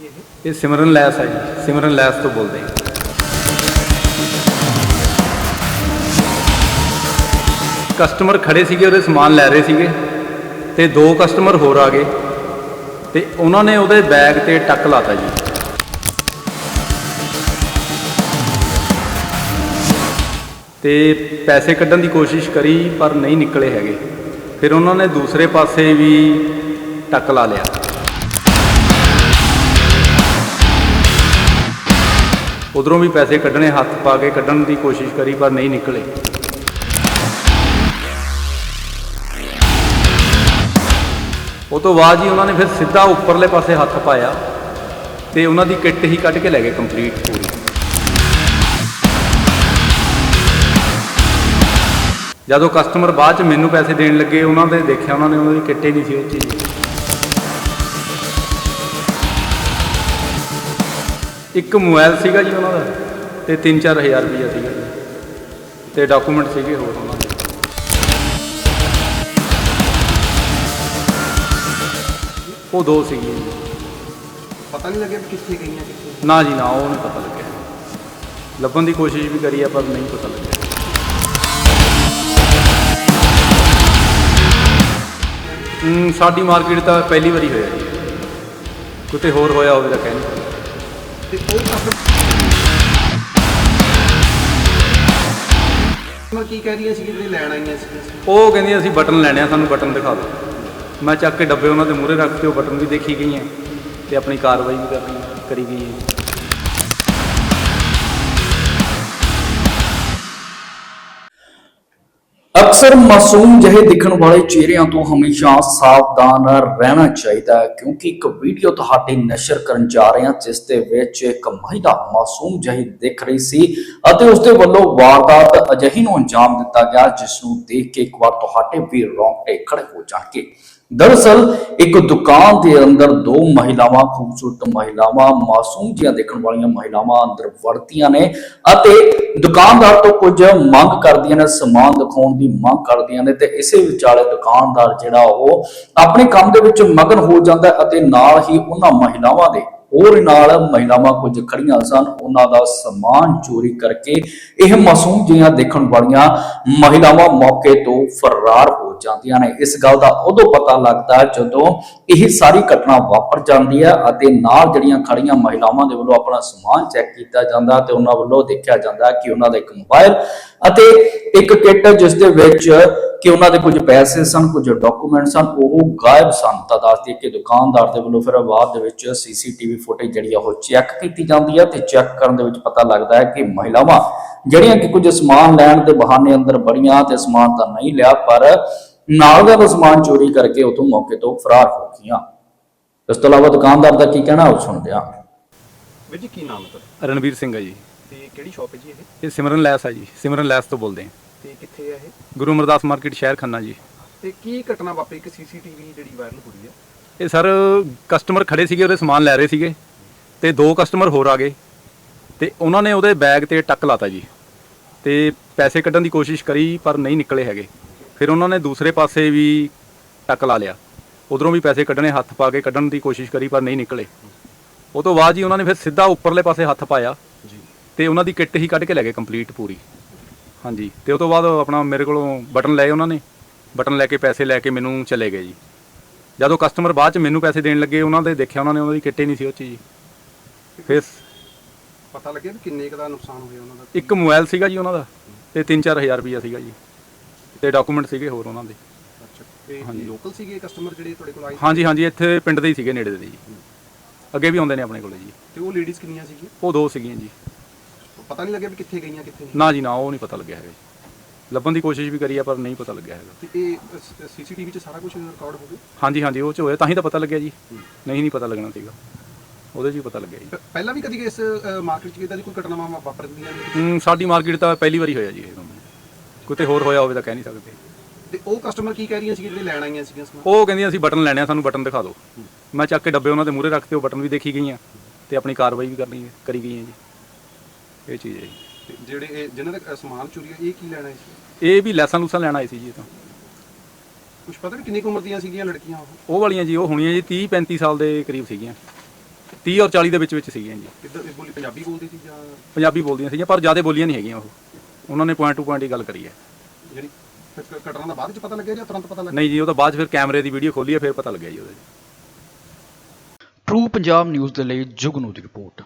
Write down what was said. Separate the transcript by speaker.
Speaker 1: ਇਹ
Speaker 2: ਇਹ ਸਿਮਰਨ ਲੈਸ ਹੈ ਜੀ। ਸਿਮਰਨ ਲੈਸ ਤੋਂ ਬੋਲਦੇ ਹਾਂ। ਕਸਟਮਰ ਖੜੇ ਸੀਗੇ, ਉਹਦੇ ਸਮਾਨ ਲੈ ਰਹੇ ਸੀਗੇ ਤੇ ਦੋ ਕਸਟਮਰ ਹੋਰ ਆ ਗਏ ਤੇ ਉਹਨਾਂ ਨੇ ਉਹਦੇ ਬੈਗ ਤੇ ਟੱਕ ਲਾਤਾ ਜੀ। ਤੇ ਪੈਸੇ ਕੱਢਣ ਦੀ ਕੋਸ਼ਿਸ਼ ਕਰੀ ਪਰ ਨਹੀਂ ਨਿਕਲੇ ਹੈਗੇ। ਫਿਰ ਉਹਨਾਂ ਨੇ ਦੂਸਰੇ ਪਾਸੇ ਵੀ ਟੱਕ ਲਾ ਲਿਆ। ਉਧਰੋਂ ਵੀ ਪੈਸੇ ਕੱਢਣੇ, ਹੱਥ ਪਾ ਕੇ ਕੱਢਣ ਦੀ ਕੋਸ਼ਿਸ਼ ਕਰੀ, ਪਰ ਨਹੀਂ ਨਿਕਲੇ। ਉਹ ਤੋਂ ਬਾਅਦ ਜੀ ਉਹਨਾਂ ਨੇ ਫਿਰ ਸਿੱਧਾ ਉੱਪਰਲੇ ਪਾਸੇ ਹੱਥ ਪਾਇਆ ਤੇ ਉਹਨਾਂ ਦੀ ਕਿੱਟ ਹੀ ਕੱਢ ਕੇ ਲੈ ਗਏ ਕੰਪਲੀਟ ਪੂਰੀ। ਜਦੋਂ ਕਸਟਮਰ ਬਾਅਦ ਚ ਮੈਨੂੰ ਪੈਸੇ ਦੇਣ ਲੱਗੇ, ਉਹਨਾਂ ਦੇ ਦੇਖਿਆ, ਉਹਨਾਂ ਨੇ ਉਹਨਾਂ ਦੀ ਕਿੱਟ ਹੀ ਨਹੀਂ ਸੀ ਉਹ ਚੀਜ਼। ਇੱਕ ਮੋਬਾਈਲ ਸੀਗਾ ਜੀ ਉਹਨਾਂ ਦਾ ਤੇ 3-4000 ਰੁਪਈਆ ਸੀਗਾ ਜੀ। ਤੇ ਡਾਕੂਮੈਂਟ ਸੀਗੇ ਹੋਰ ਉਹਨਾਂ ਦੇ। ਉਹ ਦੋ ਸੀਗੀਆਂ ਜੀ।
Speaker 1: ਪਤਾ ਨਹੀਂ ਲੱਗਿਆ ਵੀ ਕਿੱਥੇ ਗਈਆਂ ਕਿੱਥੇ
Speaker 2: ਨਾ ਜੀ ਨਾ ਉਹ ਨਹੀਂ ਪਤਾ ਲੱਗਿਆ। ਲੱਭਣ ਦੀ ਕੋਸ਼ਿਸ਼ ਵੀ ਕਰੀ ਆ ਪਰ ਨਹੀਂ ਪਤਾ ਲੱਗਿਆ। ਹਮ, ਸਾਡੀ ਮਾਰਕੀਟ ਤਾਂ ਪਹਿਲੀ ਵਾਰੀ ਹੋਇਆ ਜੀ। ਕਿਤੇ ਹੋਰ ਹੋਇਆ ਹੋਵੇ ਤਾਂ ਕਹਿ ਨਹੀਂ ਸਕਦੇ।
Speaker 1: ਤੇ ਉਹ ਕਸਟਮਰ ਕੀ ਕਹਿ ਰਹੀਆਂ ਸੀ ਜਿਹੜੇ ਲੈਣ ਆਈਆਂ ਸੀ
Speaker 2: ਉਹ ਕਹਿੰਦੀ ਅਸੀਂ ਬਟਨ ਲੈਣੇ ਆ, ਸਾਨੂੰ ਬਟਨ ਦਿਖਾ ਦਿਓ। ਮੈਂ ਚੱਕ ਕੇ ਡੱਬੇ ਉਹਨਾਂ ਦੇ ਮੂਹਰੇ ਰੱਖ ਕੇ ਉਹ ਬਟਨ ਵੀ ਦੇਖੀ ਗਈਆਂ ਤੇ ਆਪਣੀ ਕਾਰਵਾਈ ਵੀ ਕਰਨੀ ਕਰੀ ਗਈ ਹੈ।
Speaker 3: ਅਕਸਰ ਮਾਸੂਮ ਜਿਹੇ ਦਿਖਣ ਵਾਲੇ ਚਿਹਰਿਆਂ ਤੋਂ ਹਮੇਸ਼ਾ ਸਾਵਧਾਨ ਰਹਿਣਾ ਚਾਹੀਦਾ ਹੈ, ਕਿਉਂਕਿ ਇੱਕ ਵੀਡੀਓ ਤੁਹਾਡੇ ਨਸ਼ਰ ਕਰਨ ਜਾ ਰਹੇ ਹਾਂ, ਜਿਸ ਦੇ ਵਿੱਚ ਇੱਕ ਮਹਿਲਾ ਮਾਸੂਮ ਜਿਹੀ ਦਿਖ ਰਹੀ ਸੀ ਅਤੇ ਉਸ ਦੇ ਵੱਲੋਂ ਵਾਰਦਾਤ ਅਜਿਹੀ ਨੂੰ ਅੰਜਾਮ ਦਿੱਤਾ ਗਿਆ, ਜਿਸ ਨੂੰ ਦੇਖ ਕੇ ਇੱਕ ਵਾਰ ਤੁਹਾਡੇ ਵੀ ਰੋਂਗਟੇ ਖੜੇ ਹੋ ਜਾਣਗੇ। ਦਰਅਸਲ, ਇੱਕ ਦੁਕਾਨ ਦੇ ਅੰਦਰ ਦੋ ਮਹਿਲਾਵਾਂ, ਖੂਬਸੂਰਤ ਮਹਿਲਾਵਾਂ, ਮਾਸੂਮ ਜਿਹੀਆਂ ਦੇਖਣ ਵਾਲੀਆਂ ਮਹਿਲਾਵਾਂ ਅੰਦਰ ਵੜਦੀਆਂ ਨੇ ਅਤੇ ਦੁਕਾਨਦਾਰ ਤੋਂ ਕੁਝ ਮੰਗ ਕਰਦੀਆਂ ਨੇ, ਸਮਾਨ ਦਿਖਾਉਣ ਦੀ ਮੰਗ ਕਰਦੀਆਂ ਨੇ ਤੇ ਇਸੇ ਵਿਚਾਲੇ ਦੁਕਾਨਦਾਰ ਜਿਹੜਾ ਉਹ ਆਪਣੇ ਕੰਮ ਦੇ ਵਿੱਚ ਮਗਨ ਹੋ ਜਾਂਦਾ ਅਤੇ ਨਾਲ ਹੀ ਉਹਨਾਂ ਮਹਿਲਾਵਾਂ ਦੇ ਹੋਰ ਨਾਲ ਮਹਿਲਾਵਾਂ ਕੁਝ ਖੜੀਆਂ ਸਨ। ਉਹਨਾਂ ਦਾ ਸਮਾਨ ਚੋਰੀ ਕਰਕੇ ਇਹ ਮਾਸੂਮ ਜਿਹੀਆਂ ਦੇਖਣ ਵਾਲੀਆਂ ਮਹਿਲਾਵਾਂ ਮੌਕੇ ਤੋਂ ਫਰਾਰ ਹੋ ਜਾਂਦੀਆਂ ਨੇ। ਇਸ ਗੱਲ ਦਾ ਉਦੋਂ ਪਤਾ ਲੱਗਦਾ ਹੈ ਜਦੋਂ ਇਹ ਸਾਰੀ ਘਟਨਾ ਵਾਪਰ ਜਾਂਦੀ ਹੈ ਅਤੇ ਨਾਲ ਜਿਹੜੀਆਂ ਖੜੀਆਂ ਮਹਿਲਾਵਾਂ ਦੇ ਵੱਲੋਂ ਆਪਣਾ ਸਮਾਨ ਚੈੱਕ ਕੀਤਾ ਜਾਂਦਾ ਤੇ ਉਹਨਾਂ ਵੱਲੋਂ ਦੇਖਿਆ ਜਾਂਦਾ ਕਿ ਉਹਨਾਂ ਦਾ ਇੱਕ ਮੋਬਾਈਲ ਅਤੇ ਇੱਕ ਕਿੱਟ ਜਿਸ ਦੇ ਵਿੱਚ ਕਿ ਉਹਨਾਂ ਦੇ ਕੁਝ ਪੈਸੇ ਸਨ ਕੁਝ ਡਾਕੂਮੈਂਟ ਸਨ ਉਹ ਗਾਇਬ ਸਨ। ਤਾਂ ਦੱਸਦੀ ਹੈ ਕਿ ਦੁਕਾਨਦਾਰ ਦੇ ਵੱਲੋਂ ਫਿਰ ਬਾਅਦ ਦੇ ਵਿੱਚ ਸੀਸੀਟੀਵੀ ਫੁਟੇਜ ਜਿਹੜੀ ਆ ਉਹ ਚੈੱਕ ਕੀਤੀ ਜਾਂਦੀ ਹੈ ਤੇ ਚੈੱਕ ਕਰਨ ਦੇ ਵਿੱਚ ਪਤਾ ਲੱਗਦਾ ਹੈ ਕਿ ਮਹਿਲਾਵਾਂ ਜਿਹੜੀਆਂ ਕਿ ਕੁਝ ਸਮਾਨ ਲੈਣ ਦੇ ਬਹਾਨੇ ਅੰਦਰ ਬੜੀਆਂ ਤੇ ਸਮਾਨ ਤਾਂ ਨਹੀਂ ਲਿਆ ਪਰ ਨਾਲ ਦਾ ਸਮਾਨ ਚੋਰੀ ਕਰਕੇ ਉਤੋਂ ਮੌਕੇ ਤੋਂ ਫਰਾਰ ਹੋ ਗਈਆਂ। ਇਸ ਤੋਂ ਇਲਾਵਾ ਦੁਕਾਨਦਾਰ ਦਾ ਕੀ ਕਹਿਣਾ ਉਹ ਸੁਣਦੇ ਹਾਂ।
Speaker 1: ਵੀਰ ਜੀ ਕੀ ਨਾਮ ਹੈ ਤੁਹਾਡਾ?
Speaker 2: ਰਣਵੀਰ ਸਿੰਘ ਹੈ ਜੀ।
Speaker 1: ਕਿਹੜੀ ਸ਼ਾਪ ਹੈ ਜੀ ਇਹ?
Speaker 2: ਇਹ ਸਿਮਰਨ ਲੈਸ ਹੈ ਜੀ ਸਿਮਰਨ ਲੈਸ ਤੋਂ ਬੋਲਦੇ ਹਾਂ
Speaker 1: ਤੇ ਕਿੱਥੇ ਹੈ ਇਹ?
Speaker 2: ਗੁਰੂ ਅਮਰਦਾਸ ਮਾਰਕੀਟ ਸ਼ਹਿਰ ਖੰਨਾ ਜੀ।
Speaker 1: ਤੇ ਕੀ ਘਟਨਾ ਵਾਪਰੀ? ਇੱਕ ਸੀਸੀਟੀਵੀ ਜਿਹੜੀ ਵਾਇਰਲ ਹੋ ਰਹੀ ਹੈ।
Speaker 2: ਇਹ ਸਰ ਕਸਟਮਰ ਖੜੇ ਸੀਗੇ ਉਹਦੇ ਸਮਾਨ ਲੈ ਰਹੇ ਸੀਗੇ ਤੇ ਦੋ ਕਸਟਮਰ ਹੋਰ ਆ ਗਏ ਤੇ ਉਹਨਾਂ ਨੇ ਉਹਦੇ ਬੈਗ ਤੇ ਟੱਕ ਲਾਤਾ ਜੀ ਤੇ ਪੈਸੇ ਕੱਢਣ ਦੀ ਕੋਸ਼ਿਸ਼ ਕਰੀ ਪਰ ਨਹੀਂ ਨਿਕਲੇ ਹੈਗੇ। ਫਿਰ ਉਹਨਾਂ ਨੇ ਦੂਸਰੇ ਪਾਸੇ ਵੀ ਟੱਕ ਲਾ ਲਿਆ। ਉਧਰੋਂ ਵੀ ਪੈਸੇ ਕੱਢਣੇ ਹੱਥ ਪਾ ਕੇ ਕੱਢਣ ਦੀ ਕੋਸ਼ਿਸ਼ ਕਰੀ ਪਰ ਨਹੀਂ ਨਿਕਲੇ। ਉਹ ਤੋਂ ਬਾਅਦ ਜੀ ਉਹਨਾਂ ਨੇ ਫਿਰ ਸਿੱਧਾ ਉੱਪਰਲੇ ਪਾਸੇ ਹੱਥ ਪਾਇਆ। ਤੇ ਉਹਨਾਂ ਦੀ ਕਿੱਟ ਹੀ ਕੱਢ ਕੇ ਲੈ ਗਏ ਕੰਪਲੀਟ ਪੂਰੀ। ਹਾਂਜੀ ਤੇ ਉਹ ਤੋਂ ਬਾਅਦ ਆਪਣਾ ਮੇਰੇ ਕੋਲੋਂ ਬਟਨ ਲਏ ਉਹਨਾਂ ਨੇ। ਬਟਨ ਲੈ ਕੇ ਪੈਸੇ ਲੈ ਕੇ ਮੈਨੂੰ ਚਲੇ ਗਏ ਜੀ। ਜਦੋਂ ਕਸਟਮਰ ਬਾਅਦ ਚ ਮੈਨੂੰ ਪੈਸੇ ਦੇਣ ਲੱਗੇ ਉਹਨਾਂ ਦੇ ਦੇਖਿਆ ਉਹਨਾਂ ਨੇ ਉਹਨਾਂ ਦੀ ਕਿੱਟ ਹੀ ਨਹੀਂ ਸੀ ਉਹ 'ਚ ਜੀ ਫਿਰ
Speaker 1: ਪਤਾ ਲੱਗਿਆ ਵੀ ਕਿੰਨੇ ਕੁ ਦਾ ਨੁਕਸਾਨ ਹੋਇਆ ਉਹਨਾਂ ਦਾ?
Speaker 2: ਇੱਕ ਮੋਬਾਈਲ ਸੀਗਾ ਜੀ ਉਹਨਾਂ ਦਾ ਤੇ 3-4000 ਰੁਪਈਆ ਸੀਗਾ ਜੀ। ਤੇ ਡਾਕੂਮੈਂਟ ਸੀਗੇ ਹੋਰ ਉਹਨਾਂ ਦੇ।
Speaker 1: ਅੱਛਾ ਤੇ
Speaker 2: ਹਾਂਜੀ।
Speaker 1: ਲੋਕਲ ਸੀਗੇ ਕਸਟਮਰ ਜਿਹੜੇ ਤੁਹਾਡੇ ਕੋਲ ਆਏ?
Speaker 2: ਹਾਂਜੀ ਹਾਂਜੀ ਇੱਥੇ ਪਿੰਡ ਦੇ ਹੀ ਸੀਗੇ ਨੇੜੇ ਦੇ ਜੀ। ਅੱਗੇ ਵੀ ਆਉਂਦੇ ਨੇ ਆਪਣੇ ਕੋਲੇ ਜੀ।
Speaker 1: ਤੇ ਉਹ ਲੇਡੀਜ਼ ਕਿੰਨੀਆਂ ਸੀਗੀਆਂ?
Speaker 2: ਉਹ ਦੋ ਸੀਗੀਆਂ ਜੀ।
Speaker 1: ਪਤਾ ਨਹੀਂ ਲੱਗਿਆ ਵੀ ਕਿੱਥੇ ਗਈਆਂ ਕਿੱਥੇ ਨਹੀਂ।
Speaker 2: ਨਾ ਜੀ ਨਾ ਉਹ ਨਹੀਂ ਪਤਾ ਲੱਗਿਆ ਹੈਗਾ ਜੀ। ਲੱਭਣ ਦੀ ਕੋਸ਼ਿਸ਼ ਵੀ ਕਰੀ ਆ ਪਰ ਨਹੀਂ ਪਤਾ ਲੱਗਿਆ ਹੈਗਾ।
Speaker 1: ਤੇ ਇਹ ਸੀਸੀਟੀਵੀ 'ਚ ਸਾਰਾ ਕੁਝ ਰਿਕਾਰਡ ਹੋ ਗਿਆ?
Speaker 2: ਹਾਂਜੀ ਹਾਂਜੀ ਉਹ ਚ ਹੋਇਆ। ਤਾਂ ਹੀ ਤਾਂ ਪਤਾ ਲੱਗਿਆ ਜੀ। ਨਹੀਂ ਨਹੀਂ ਪਤਾ ਲੱਗਣਾ ਸੀਗਾ। ਉਹਦੇ 'ਚ ਹੀ ਪਤਾ ਲੱਗਿਆ ਜੀ।
Speaker 1: ਪ- ਪਹਿਲਾਂ ਵੀ ਕਦੀ ਇਸ ਮਾਰਕੀਟ 'ਚ ਇਦਾਂ ਦੀ ਕੋਈ ਘਟਨਾਵਾਂ ਵਾ- ਵਾਪਰਦੀਆਂ ਨੇ?
Speaker 2: ਹਮ, ਸਾਡੀ ਮਾਰਕੀਟ ਤਾਂ ਪਹਿਲੀ ਵਾਰੀ ਹੋਇਆ ਜੀ ਇਹ ਕੰਮ। ਕਿਤੇ ਹੋਰ ਹੋਇਆ ਹੋਵੇ ਤਾਂ ਕਹਿ ਨਹੀਂ ਸਕਦੇ।
Speaker 1: ਤੇ ਉਹ ਕਸਟਮਰ ਕੀ ਕਹਿ ਰਹੀਆਂ ਸੀ ਜਿਹੜੇ ਲੈਣ ਆਈਆਂ ਸੀਗੀਆਂ ਸਮਾਨ?
Speaker 2: ਉਹ ਕਹਿੰਦੀਆਂ ਅਸੀਂ ਬਟਨ ਲੈਣੇ ਆ ਸਾਨੂੰ ਬਟਨ ਦਿਖਾ ਦਿਓ। ਮੈਂ ਚੱਕ ਕੇ ਡੱਬੇ ਉਹਨਾਂ ਦੇ ਮੂਹਰੇ ਰੱਖ ਕੇ ਉਹ ਬਟਨ ਵੀ ਦੇਖੀ ਗਈਆਂ। ਤੇ ਆਪਣੀ ਕਾਰਵਾਈ ਵੀ ਕਰਨੀ ਕਰੀ ਗਈਆਂ ਜੀ। ਇਹ ਚੀਜ਼ ਹੈ ਜੀ।
Speaker 1: ਜਿਹੜੇ ਇਹ ਜਿਨ੍ਹਾਂ ਦਾ ਸਮਾਨ ਚੋਰੀ ਹੋਇਆ ਇਹ ਕੀ ਲੈਣ ਸੀ?
Speaker 2: ਇਹ ਵੀ ਲੈਸਾਂ ਲੂਸਾਂ ਲੈਣ ਆਏ ਸੀ ਜੀ ਇਹ ਤਾਂ।
Speaker 1: ਕੁਝ ਪਤਾ ਵੀ ਕਿੰਨੀ ਕੁ ਉਮਰ ਦੀਆਂ ਸੀਗੀਆਂ ਲੜਕੀਆਂ ਉਹ?
Speaker 2: ਉਹ ਵਾਲੀਆਂ ਜੀ ਉਹ ਹੋਣੀਆਂ ਜੀ 30 35 ਸਾਲ ਦੇ ਕਰੀਬ ਸੀਗੀਆਂ। 30 ਔਰ 40 ਦੇ ਵਿੱਚ ਵਿੱਚ ਸੀਗੀਆਂ ਜੀ।
Speaker 1: ਕਿੱਦਾਂ ਇਹ ਬੋਲੀ ਪੰਜਾਬੀ ਬੋਲਦੀ ਸੀ ਜਾਂ?
Speaker 2: ਪੰਜਾਬੀ ਬੋਲਦੀਆਂ ਸੀਗੀਆਂ ਪਰ ਜ਼ਿਆਦਾ ਬੋਲੀਆਂ ਨਹੀਂ ਹੈਗੀਆਂ ਉਹ। ਉਹਨਾਂ ਨੇ ਪੁਆਇੰਟ ਟੂ ਪੁਆਇੰਟ ਹੀ ਗੱਲ ਕਰੀ ਹੈ।
Speaker 1: ਜਿਹੜੀ ਫਿਰ ਕ- ਘਟਨਾ ਦਾ ਬਾਅਦ ਵਿੱਚ ਪਤਾ ਲੱਗਿਆ ਜਾਂ ਤੁਰੰਤ ਪਤਾ ਲੱਗਿਆ?
Speaker 2: ਨਹੀਂ ਜੀ ਉਹ ਤਾਂ ਬਾਅਦ 'ਚ ਫਿਰ ਕੈਮਰੇ ਦੀ ਵੀਡੀਓ ਖੋਲੀ ਹੈ ਫਿਰ ਪਤਾ ਲੱਗਿਆ ਜੀ ਉਹਦੇ।
Speaker 4: ਟਰੂ ਪੰਜਾਬ ਨਿਊਜ਼ ਦੇ ਲਈ ਜੁਗਨੂ ਦੀ ਰਿਪੋਰਟ।